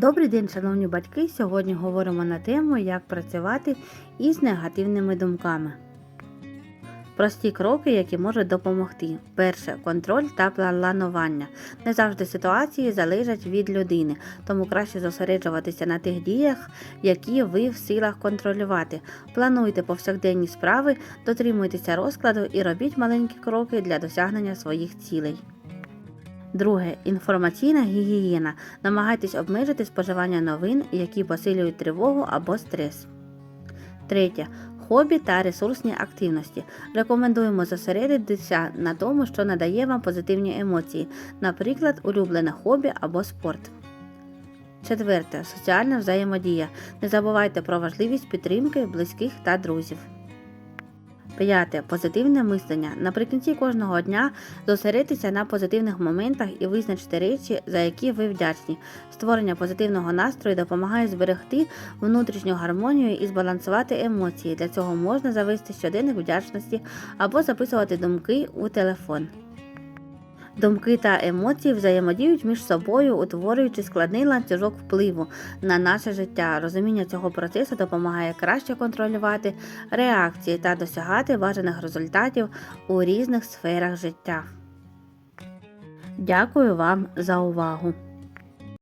Добрий день, шановні батьки! Сьогодні говоримо на тему, як працювати із негативними думками. Прості кроки, які можуть допомогти. Перше контроль та планування. Не завжди ситуації залежать від людини, тому краще зосереджуватися на тих діях, які ви в силах контролювати. Плануйте повсякденні справи, дотримуйтеся розкладу і робіть маленькі кроки для досягнення своїх цілей. Друге інформаційна гігієна. Намагайтесь обмежити споживання новин, які посилюють тривогу або стрес. Третє. Хобі та ресурсні активності. Рекомендуємо зосередитися на тому, що надає вам позитивні емоції, наприклад, улюблене хобі або спорт. Четверте. Соціальна взаємодія. Не забувайте про важливість підтримки близьких та друзів. П'яте. Позитивне мислення. Наприкінці кожного дня зосередитися на позитивних моментах і визначити речі, за які ви вдячні. Створення позитивного настрою допомагає зберегти внутрішню гармонію і збалансувати емоції. Для цього можна завести щоденник вдячності або записувати думки у телефон. Думки та емоції взаємодіють між собою, утворюючи складний ланцюжок впливу на наше життя. Розуміння цього процесу допомагає краще контролювати реакції та досягати бажаних результатів у різних сферах життя. Дякую вам за увагу!